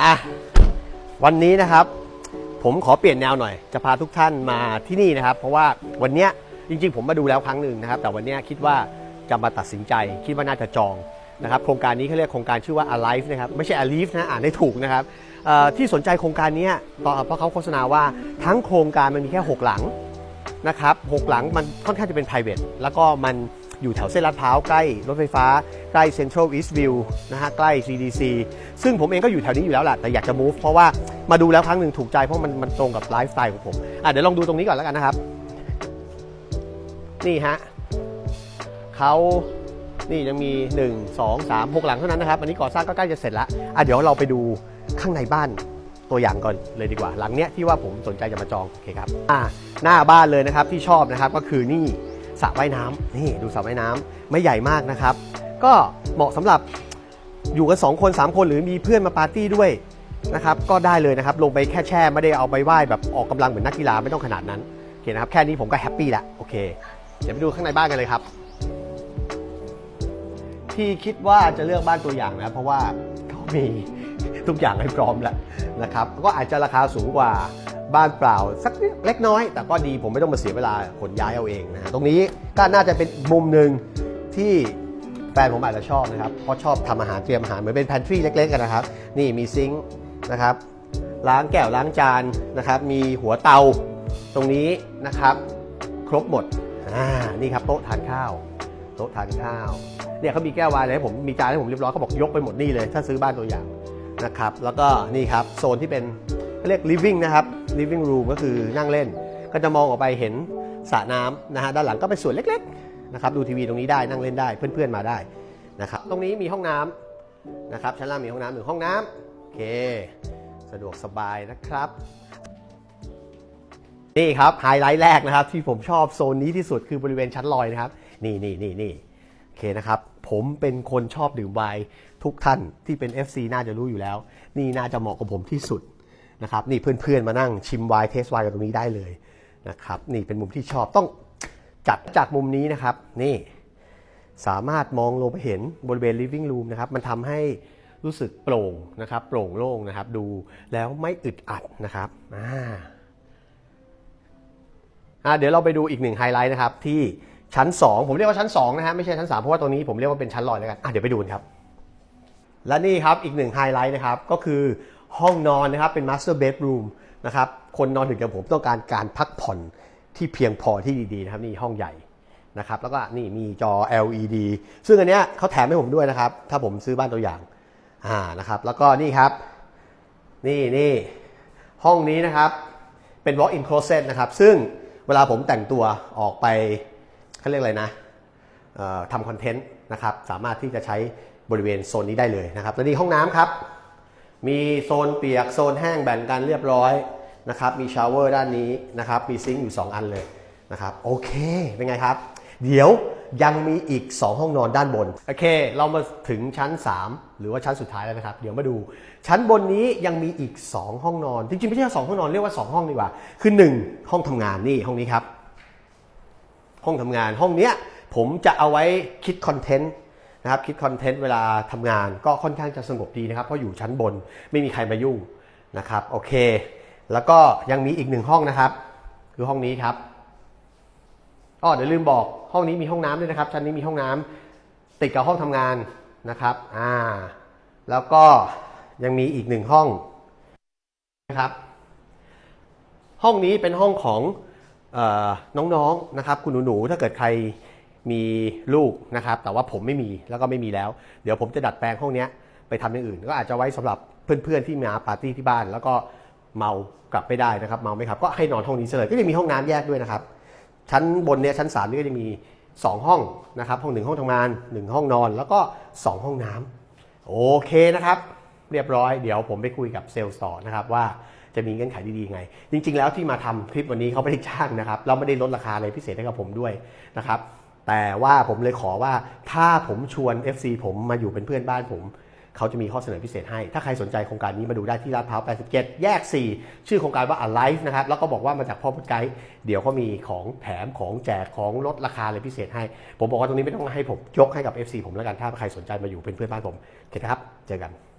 อะวันนี้นะครับ ผมขอเปลี่ยนแนวหน่อย จะพาทุกท่านมาที่นี่นะครับ เพราะว่าวันเนี้ยจริงๆ ผมมาดูแล้วครั้งหนึ่งนะครับ แต่วันเนี้ยคิดว่าจะมาตัดสินใจ คิดว่าน่าจะจองนะครับโครงการนี้เขาเรียกโครงการชื่อว่า Alive นะครับ ไม่ใช่ Alive นะ อ่านได้ถูกนะครับเอ่อที่สนใจโครงการเนี้ยตอนเพราะเขาโฆษณาว่าทั้งโครงการมันมีแค่ 6 หลังนะครับหกหลังมันค่อนข้างจะเป็น private แล้วก็มัน อยู่แถวเส้นลาดพร้าวใกล้รถไฟฟ้า ใกล้ Central East View นะฮะใกล้ CDC ซึ่งผมเองก็อยู่แถวนี้อยู่แล้วแหละแต่อยากจะ move เพราะว่ามาดูแล้วครั้งหนึ่งถูกใจเพราะมันมันตรงกับไลฟ์สไตล์ของผมอะเดี๋ยวลองดูตรงนี้ก่อนแล้วกันนะครับ นี่ฮะเขานี่ยังมี 1 2 3 6 หลังเท่านั้นนะครับ อันนี้ก่อสร้างก็ใกล้จะเสร็จแล้วอะเดี๋ยวเราไปดูข้างในบ้านตัวอย่างก่อนเลยดีกว่า หลังเนี้ยที่ว่าผมสนใจจะมาจองโอเคครับอ่าหน้าบ้านเลยนะครับที่ชอบนะครับก็คือนี่ สระว่ายน้ำนี่ดูสระว่ายน้ำไม่ใหญ่มากนะครับ ก็เหมาะสำหรับอยู่กัน2คน 3 คนหรือมีเพื่อนมาปาร์ตี้ด้วยนะครับก็ได้เลยนะครับลงไปแค่แช่ไม่ได้เอาไปว่ายแบบออกกำลังเหมือนนักกีฬาไม่ต้องขนาดนั้นโอเคนะครับแค่นี้ผมก็แฮปปี้ละโอเค เดี๋ยวไปดูข้างในบ้านกันเลยครับ ที่คิดว่าจะเลือกบ้านตัวอย่างนะเพราะว่าเขามีทุกอย่างให้พร้อมแล้วนะครับก็อาจจะราคาสูงกว่า บ้านเปล่าสักเล็กน้อย แต่ก็ดีผมไม่ต้องมาเสียเวลาขนย้ายเอาเองนะฮะตรงนี้ก็น่าจะเป็นมุมหนึ่งที่แฟนผมอาจจะชอบนะครับเพราะชอบทำอาหารเตรียมอาหารเหมือนเป็น pantry เล็กๆกันนะครับ นี่มีซิงค์นะครับ ล้างแก้วล้างจานนะครับ มีหัวเตาตรงนี้นะครับ ครบหมดอ่านี่ครับโต๊ะทานข้าว โต๊ะทานข้าวเนี่ยเขามีแก้ววายให้ผมมีจานให้ผมเรียบร้อยเขาบอกยกไปหมดนี่เลย ถ้าซื้อบ้านตัวอย่างนะครับ แล้วก็นี่ครับโซนที่เป็นเขาเรียก living นะครับ living room ก็คือนั่งเล่น ก็จะมองออกไปเห็นสระน้ำนะฮะด้านหลังก็เป็นส่วนเล็กๆนะครับดูทีวีตรงนี้ได้นั่งเล่นได้เพื่อนๆมาได้นะครับตรงนี้มีห้องน้ำนะครับชั้นล่างมีห้องน้ำหนึ่งห้องน้ำโอเค สะดวกสบายนะครับ นี่ครับไฮไลท์แรกนะครับ ที่ผมชอบโซนนี้ที่สุดคือบริเวณชั้นลอยนะครับ นี่นี่นี่นี่โอเคนะครับ ผมเป็นคนชอบดื่มไวน์ทุกท่านที่เป็น FC น่าจะรู้อยู่แล้ว นี่น่าจะเหมาะกับผมที่สุด นะครับนี่เพื่อนๆมานั่งชิมไวน์เทสไวน์กันตรงนี้ได้เลยนะครับนี่เป็นมุมที่ชอบต้องจัดจากมุมนี้นะครับนี่สามารถมองลงไปเห็นบริเวณ living room นะครับมันทำให้รู้สึกโปร่งนะครับโปร่งโล่งนะครับ ดูแล้วไม่อึดอัดนะครับอ่าอะเดี๋ยวเราไปดูอีกหนึ่งไฮไลท์นะครับที่ชั้น 2 ผมเรียกว่าชั้น2นะฮะไม่ใช่ชั้น 3 เพราะว่าตรงนี้ผมเรียกว่าเป็นชั้นลอยแล้วกันอะเดี๋ยวไปดูนครับ และนี่ครับอีกหนึ่งไฮไลท์นะครับก็คือ ห้องนอนนะครับเป็น master bedroom นะครับคนนอนถึงกับผมต้องการการพักผ่อนที่เพียงพอที่ดีๆนะครับนี่ห้องใหญ่นะครับแล้วก็นี่มีจอ LED ซึ่งอันเนี้ยเขาแถมให้ผมด้วยนะครับ ถ้าผมซื้อบ้านตัวอย่างอ่านะครับแล้วก็นี่ครับ นี่นี่ห้องนี้นะครับเป็น walk in closet นะครับ ซึ่งเวลาผมแต่งตัวออกไปเขาเรียกอะไรนะทำคอนเทนต์นะครับ สามารถที่จะใช้บริเวณโซนนี้ได้เลยนะครับ และนี่ห้องน้ำครับ มีโซนเปียกโซนแห้งแบ่งกันเรียบร้อยนะครับมีชาวเวอร์ด้านนี้นะครับมีซิงค์อยู่ 2 อันเลยนะครับโอเคเป็นไงครับ เดี๋ยวยังมีอีก 2 ห้องนอนด้านบน โอเค เรามาถึงชั้น 3 หรือว่าชั้นสุดท้ายแล้วนะครับ เดี๋ยวมาดู ชั้นบนนี้ยังมีอีก 2 ห้องนอน จริงๆ ไม่ใช่สองห้องนอนเรียกว่า 2 ห้องดีกว่า คือ 1 ห้องทำงานนี่ห้องนี้ครับ ห้องทำงานห้องเนี้ยผมจะเอาไว้คิดคอนเทนต์ นะครับคิดคอนเทนต์เวลาทำงานก็ค่อนข้างจะสงบดีนะครับ เพราะอยู่ชั้นบนไม่มีใครมายุ่งนะครับโอเค แล้วก็ยังมีอีกหนึ่งห้องนะครับ คือห้องนี้ครับอ๋อเดี๋ยวลืมบอกห้องนี้มีห้องน้ำด้วยนะครับ ชั้นนี้มีห้องน้ำติดกับห้องทำงานนะครับอ่าแล้วก็ยังมีอีกหนึ่งห้องนะครับ ห้องนี้เป็นห้องของออน้องๆนะครับ คุณหนูๆถ้าเกิดใคร มีลูกนะครับ แต่ว่าผมไม่มีแล้วก็ไม่มีแล้ว เดี๋ยวผมจะดัดแปลงห้องนี้ไปทำอย่างอื่น ก็อาจจะไว้สำหรับเพื่อนๆที่มาปาร์ตี้ที่บ้าน แล้วก็เมากลับไม่ได้นะครับเมาไม่ครับก็ให้นอนห้องนี้เลยก็จะมีห้องน้ำแยกด้วยนะครับ ชั้นบนเนี้ยชั้น3นี่ก็จะมี 2 ห้องนะครับ ห้องหนึ่งห้องทำงาน 1 ห้องนอนแล้วก็ 2 ห้องน้ำโอเคนะครับ เรียบร้อยเดี๋ยวผมไปคุยกับเซลล์ต่อนะครับว่าจะมีเงื่อนไขดีๆไง จริง ๆ แล้วที่มาทำคลิปวันนี้เขาไม่ได้จ้างนะครับ เราไม่ได้ลดราคาอะไรพิเศษให้กับผมด้วยนะครับ แต่ว่าผมเลยขอว่าถ้าผมชวน FC ผมมาอยู่เป็นเพื่อนบ้านผม เขาจะมีข้อเสนอพิเศษให้ ถ้าใครสนใจโครงการนี้มาดูได้ที่ลาดพร้าว 87 แยก 4 ชื่อโครงการว่า Alive นะครับ แล้วก็บอกว่ามาจากพ่อพุทธไกด์เดี๋ยวเขามีของแถมของแจกของลดราคาอะไรพิเศษให้ ผมบอกว่าตรงนี้ไม่ต้องให้ผมยกให้กับ FC ผมแล้วกัน ถ้าใครสนใจมาอยู่เป็นเพื่อนบ้านผมโอเคนครับ เจอกัน